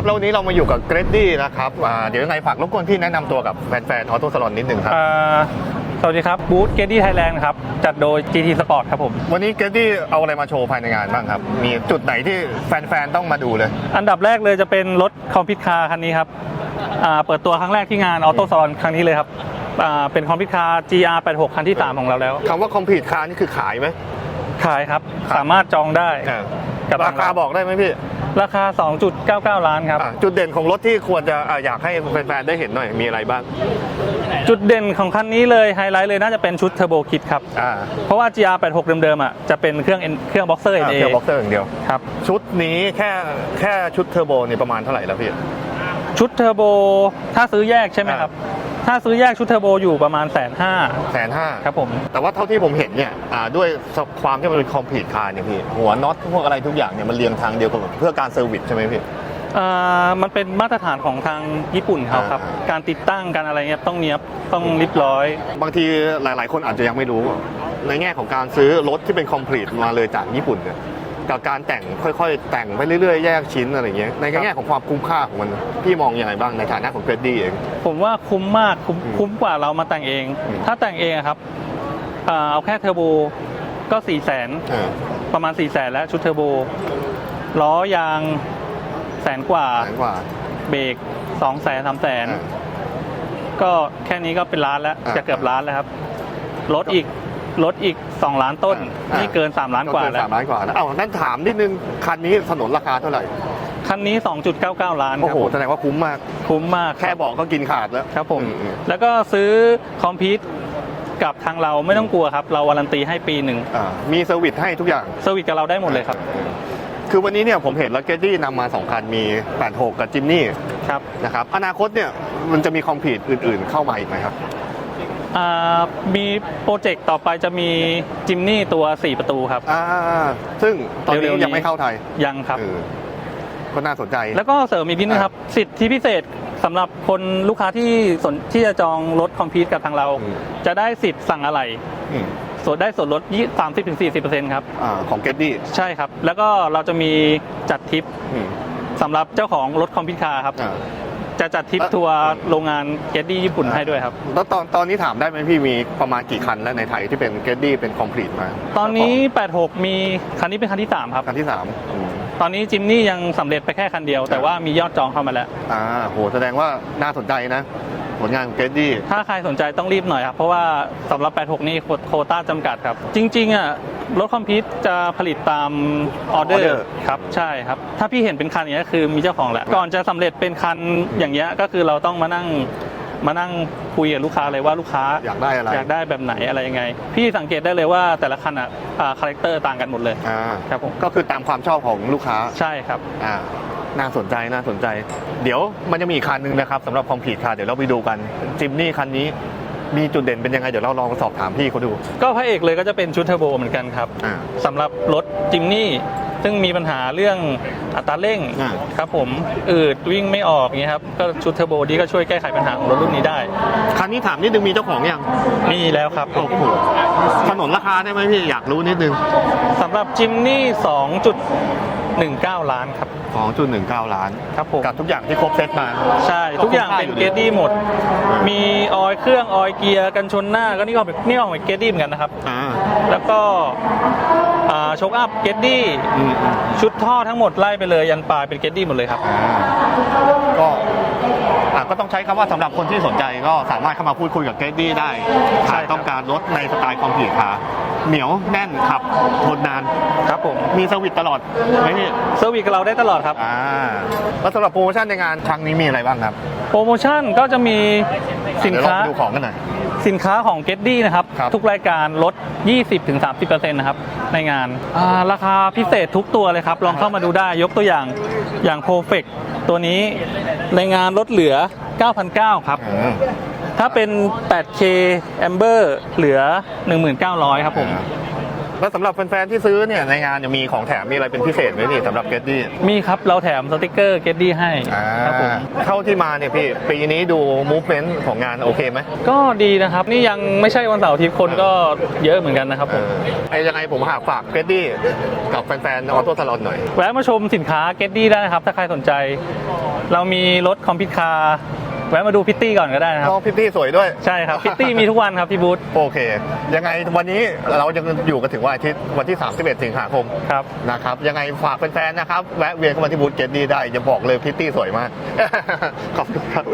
ครับแล้ววันนี้เรามาอยู่กับเกรดดี้นะครับอ่าเดี๋ยวยังไงฝากรบกวนพี่แนะนำตัวกับแฟนๆออโต้สลอนนิดนึงครับอ่าสวัสดีครับบูธเกดดี้ไทยแลนด์ครับ จัดโดย GT Sport ครับผม วันนี้เกรดดี้เอาอะไรมาโชว์ภายในงานบ้างครับ มีจุดไหนที่แฟนๆต้องมาดูเลย อันดับแรกเลยจะเป็นรถคอมพิวคาร์คันนี้ครับอ่าเปิดตัวครั้งแรกที่งานออโต้ซอนครั้งนี้เลยครับอ่าเป็นคอมพิวคาร์ GR86 คันที่ 3 ของเราแล้ว คำว่าคอมพิวคาร์นี่คือขายไหม ขายครับ ครับ สามารถจองได้ อ่า กับราคาบอกได้ไหมพี่ราคา 2.99 ล้านครับ อ่าจุดเด่นของรถที่ควรจะอ่าอยากให้แฟนๆได้เห็นหน่อยมีอะไรบ้างจุดเด่นของคันนี้เลยไฮไลท์เลยน่าจะเป็นชุดเทอร์โบคิดครับ อ่าเพราะว่า GR86 เดิมๆอะจะเป็นเครื่อง N- เครื่องบ็อกเซอร์อ่า NA เพียวบ็อกเซอร์อย่างเดียว ครับชุดนี้แค่แค่ชุดเทอร์โบนี่ประมาณเท่าไหร่แล้วพี่ ชุดเทอร์โบ ถ้าซื้อแยกใช่ไหมครับ ถ้าซื้อแยกชุดเทอร์โบอยู่ประมาณแสนห้าแสนห้าครับผม แต่ว่าเท่าที่ผมเห็นเนี่ยอ่าด้วยความที่มันเป็นคอมพิวคาร์เนี่ยพี่หัวน็อตพวกอะไรทุกอย่างเนี่ยมันเรียงทางเดียวกันหมดเพื่อการเซอร์วิสใช่ไหมพี่อ่ามันเป็นมาตรฐานของทางญี่ปุ่นเขาครับอ่าการติดตั้งการอะไรเงี้ยต้องเนี้ยบต้องเรียบร้อย บางทีหลาย ๆ คนอาจจะยังไม่รู้ ในแง่ของการซื้อรถที่เป็นคอมพลีทมาเลยจากญี่ปุ่นเนี่ย กับการแต่งค่อยๆ แต่งไปเรื่อยๆ แยกชิ้นอะไรเงี้ยในแง่ของความคุ้มค่าของมันพี่มองยังไงบ้างในฐานะของเกรดดี้เอง ผมว่าคุ้มมากคุ้มอืมคุ้มกว่าเรามาแต่งเองอืมถ้าแต่งเองอะครับอ่าเอาแค่เทอร์โบก็4ี่แสนเออประมาณ4ี่แสนแล้วชุดเทอร์โบล้อยางแสนกว่าแสนกว่าเบรกสองแสนสามแสนอ่าก็แค่นี้ก็เป็นล้านแล้วอ่าจะเกือบล้านแล้วครับรถอีก รถอีก 2 ล้านต้น อ่านี่ นี่เกิน 3 ล้านกว่าเนแล้วสามล้านกว่านะเอ้านั่นถามนิดนึง คันนี้สนนราคาเท่าไหร่ คันนี้ 2.99 ล้านโอ้ครับโห ผมแสดงว่าคุ้มมาก คุ้มมากแค่บอกก็กินขาดแล้ว ครับผม อืม แล้วก็ซื้อคอมพิวกับทางเราไม่ต้องกลัวครับ เราวารันตีให้ปีหนึ่งอ่ามีเซอร์วิสให้ทุกอย่าง เซอร์วิสกับเราได้หมดเลยครับคือวันนี้เนี่ยผมเห็นรถเกดดี้นำมา 2 คันมี 86 กับจิมนี่ครับ นะครับ อนาคตเนี่ยมันจะมีคอมพิวอื่น ๆ เข้ามาอีกไหมครับอ่า มีโปรเจกต์ต่อไปจะมีจิมนี่ตัว 4 ประตูครับ อ่าซึ่งตอนเร็นี้วๆนี้ ยังไม่เข้าไทยยังครับ เออก็น่าสนใจ แล้วก็เสริมอีกนิดนึงครับ สิทธิพิเศษสำหรับคนลูกค้าที่สนที่จะจองรถคอมพิวกับทางเรา อืม จะได้สิทธิ์สั่งอะไรอืมส่วนได้ส่วนลด30-40%ครับ อ่าของเกดดี้ใช่ครับ แล้วก็เราจะมีจัดทริปสำหรับเจ้าของรถคอมพิวคาร์ครับ จะจัดทริปเอ่อทัวร์โรงงานเกดดี้ญี่ปุ่นให้ด้วยครับ แล้วตอนตอนนี้ถามได้ไหมพี่มีประมาณกี่คันแล้วในไทยที่เป็นเกดดี้เป็นคอมพลีทมา ตอนนี้ 86 มีคันนี้เป็นคันที่ 3 ครับ คันที่สามอืมตอนนี้จิมนี่ยังสำเร็จไปแค่คันเดียว แต่ว่ามียอดจองเข้ามาแล้ว อ่าโหแสดงว่าน่าสนใจนะ ผลงานของเกดดี้ถ้าใครสนใจต้องรีบหน่อยครับ เพราะว่าสำหรับ 86 นี่โคโควต้าจำกัดครับ จริงๆอะรถคอมพิวจะผลิตตามออเดอ order ร์ครับใช่ครับ ถ้าพี่เห็นเป็นคันอย่างนี้ยคือมีเจ้าของแล้วก่อนจะสำเร็จเป็นคันอย่างเงี้ยก็คือเราต้องมานั่งมานั่งคุยกับลูกค้าเลยว่าลูกค้าอยากได้อะไรอยากได้แบบไหนอะไรยังไง พี่สังเกตได้เลยว่าแต่ละคันอะคาแรคเตอร์ต่างกันหมดเลยอ่าครับผมก็คือตามความชอบของลูกค้าใช่ครับอ่า น่าสนใจน่าสนใจ เดี๋ยวมันจะมีอีกคันหนึ่งนะครับสำหรับคอมพิวค่ะเดี๋ยวเราไปดูกันจิมนี่คันนี้มีจุดเด่นเป็นยังไง เดี๋ยวเราลองสอบถามพี่เขาดู ก็พระเอกเลยก็จะเป็นชุดเทอร์โบเหมือนกันครับอ่าสำหรับรถจิมนี่ซึ่งมีปัญหาเรื่องอัตราเร่งอ่า ครับผมอืดวิ่งไม่ออกเงี้ยครับก็ชุดเทอร์โบนี้ก็ช่วยแก้ไขปัญหาของรถรุ่นนี้ได้ คันนี้ถามนิดนึงมีเจ้าของยังมีแล้วครับโอ้โหถนนราคาได้ไหมพี่อยากรู้นิดนึง สำหรับจิมนี่ 2.19 ล้านครับ 2.19 ล้านครับผม กับทุกอย่างที่ครบเซตมา ใช่ ทุกอย่างเป็นเกรดดี้หมด มีออยล์เครื่องออยล์เกียร์กันชนหน้าก็นี่ก็เป็นนี่ก็เป็นเกรดดี้เหมือนกันนะครับอ่าแล้วก็อ่าโชคอัพเกรดดี้อืมอืมชุดท่อทั้งหมดไล่ไปเลยยันปลายเป็นเกรดดี้หมดเลยครับอ่าก็ อะก็ต้องใช้คำว่าสำหรับคนที่สนใจก็สามารถเข้ามาพูดคุยกับเกรดดี้ได้ใช่หากครับต้องการรถในสไตล์คอมพิวคาร์เหนียวแน่นขับทนนาน ครับผมมีเซอร์วิสตลอดไหมพี่เซอร์วิสกับเราได้ตลอดครับ อ่าแล้วสำหรับโปรโมชั่นในงานครั้งนี้มีอะไรบ้างครับโปรโมชั่นก็จะมีสินเดี๋ยวเราค้าไปดูของกันหน่อย สินค้าของ g e t ดี้นะครับ ครับ ทุกรายการลด 20-30%นะครับ ในงานอ่าราคาพิเศษทุกตัวเลยครับ ลองเข้ามาดูได้ยกตัวอย่างอย่าง Perfect ตัวนี้ในงานลดเหลือ 9,900 ครับ อ่าถ้าเป็น 8K Amber เหลือ 1,900 ครับผม อ่า แล้วสำหรับแฟนๆที่ซื้อเนี่ยในงานจะมีของแถมมีอะไรเป็นพิเศษไหมพี่สำหรับเกตตี้มีครับเราแถมสติกเกอร์เกตดี้ให้ครับผมเท่าที่มาเนี่ยพี่ปีนี้ดูมูฟเมนต์ของงานโอเคไหมก็ดีนะครับ นี่ยังไม่ใช่วันเสาร์อาทิตย์คนก็เยอะเหมือนกันนะครับเอผมอไอ้ยังไงผมหากฝากเกตตี้กับแฟนๆออโต้ซาลอนหน่อยแวะมาชมสินค้าเกตดี้ได้นะครับ ถ้าใครสนใจ เรามีรถคอมพิวคาร์ แวะมาดูพิตตี้ก่อนก็ได้นะครับน้องพิตตี้สวยด้วย ใช่ครับพิตตี้มีทุกวันครับพี่บูธโอเค ยังไงวันนี้เรายังอยู่กันถึงวันอาทิตย์วันที่ 31 สิงหาคมครับนะครับยังไงฝากแฟนๆนะครับแวะเวียนเข้ามาที่บูธเกตดีได้จะบอกเลยพิตตี้สวยมากขอบคุณครับ